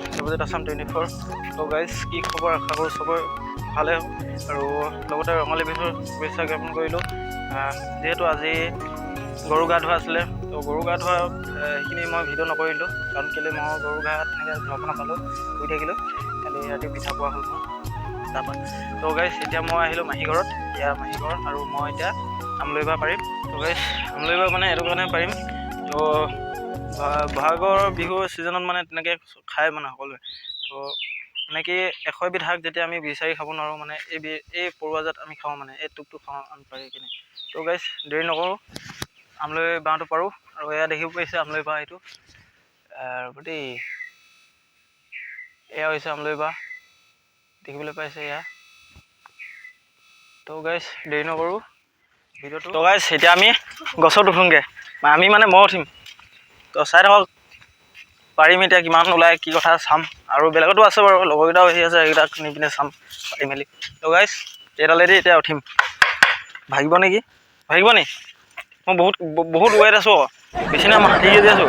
Channel সবজিত Assam twenty four ত' guys কি খবৰ? আশা কৰোঁ চবৰে ভালেই হওক আৰু লগতে ৰঙালী বিহুৰ শুভেচ্ছা জ্ঞাপন কৰিলোঁ। যিহেতু আজি গৰু গা ধোৱা আছিলে ত' গৰু গা ধোৱা সেইখিনি মই ভিডিঅ' নকৰিলোঁ কাৰণ কেলৈ মই গৰু গা তেনেকৈ ঘৰখনত পালোঁ শুই থাকিলোঁ। কালি ৰাতি পিঠা পোৱা হ'ল তাৰপৰা। তো গাইজ এতিয়া মই আহিলোঁ মাহী ঘৰত এতিয়া মাহী ঘৰ আৰু মই এতিয়া আমলৈ বা পাৰিম। তো গাইজ আমলৈ বা মানে এইটো কাৰণে পাৰিম। তো বহাগৰ বিহু ছিজনত মানে তেনেকৈ খায় মানে সকলোৱে। তো এনেকৈ এশ এবিধ শাক যেতিয়া আমি বিচাৰি খাব নোৱাৰোঁ মানে এই এই পৰুৱাজাত আমি খাওঁ মানে এই টোপটো খাওঁ আমি পাৰি কিনে। তো গাইছ দেৰি নকৰোঁ আমলৈ বাঁহটো পাৰোঁ আৰু এয়া দেখিব পাৰিছে আমলৈ বাঁহ এইটো। দেই এয়া হৈছে আমলৈ বাঁহ দেখিবলৈ পাইছে এয়া। তো গাইছ দেৰি নকৰোঁ ভিডিঅ'টো। তো গাইছ এতিয়া আমি গছত উঠোংগৈ। আমি মানে মই উঠিম। তো চাই থাকক পাৰিম এতিয়া কিমান ওলায় কি কথা চাম। আৰু বেলেগতো আছে বাৰু লগৰকেইটাও আহি আছে সেইকেইটাক নি পিনে চাম পাৰি মেলি। তো গাইছ এডালেদি এতিয়া উঠিম। ভাগিব নেকি? ভাগিব নি? মই বহুত বহুত ৱেট আছোঁ। বেছি নাই মই ষাঠি কেজি আছোঁ।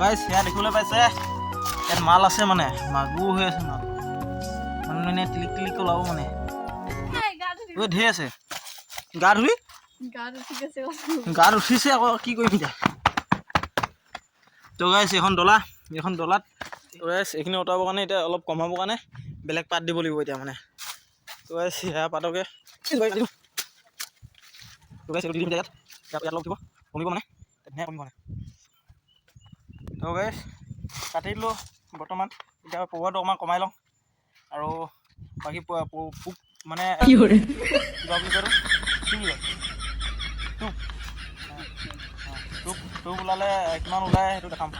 গাইছ সেয়া দেখিবলৈ পাইছে। ইয়াত মাল আছে মানে মাগুৰ হৈ আছে মাল। মানে মানে টিলিক টিলিক ওলাব মানে। ঐ ঢেৰ আছে। গা ধুলি গাত উঠিছে আকৌ কি কৰিম এতিয়া? তো গাইছ এইখন ডলা এইখন ডলাত গাইছ এইখিনি অঁতৰাবৰ কাৰণে এতিয়া অলপ কমাবৰ কাৰণে বেলেগ পাত দিব লাগিব এতিয়া মানে। তো গাইছ সেয়া পাতকে। দিম এতিয়া ইয়াত অলপ দিব কমিব মানে ধুনীয়া কমিব মানে তো গাইছ কাটি দিলোঁ বৰ্তমান এতিয়া পৰুৱাটো অকণমান কমাই লওঁ আৰু বাকী পোক মানে কিবা বুলি কি বুলি কয় টোপ টোপ টোপ ওলালে কিমান ওলায় সেইটো দেখাম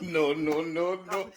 no, no, no, no.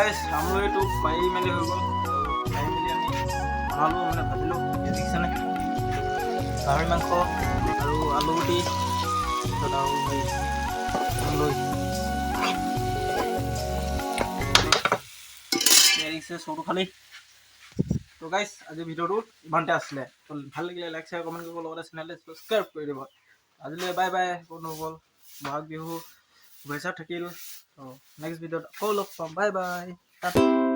তো গাইছ আমলৈটো পাৰি মেলি হৈ গ'ল আৰু পাৰি মেলি আমি বনালোঁ মানে ভাজিলোঁ দেখিছেনে গাহৰি মাংস আৰু আলু গুটি তাৰপিছত আৰু হেৰি আমলৈ এয়া দেখিছে চৌটো খালি তো গাইছ আজি ভিডিঅ'টো ইমানতে আছিলে তো ভালো লাগিলে লাইক শ্বেয়াৰ কমেণ্ট কৰিব লগতে চেনেলটো ছাবস্ক্ৰাইব কৰি দিব। আজিলৈ বাই বাই বন্ধুসকল Bohag Bihu. gue Syaf Dakil oh, next video follow up. bye bye Tata.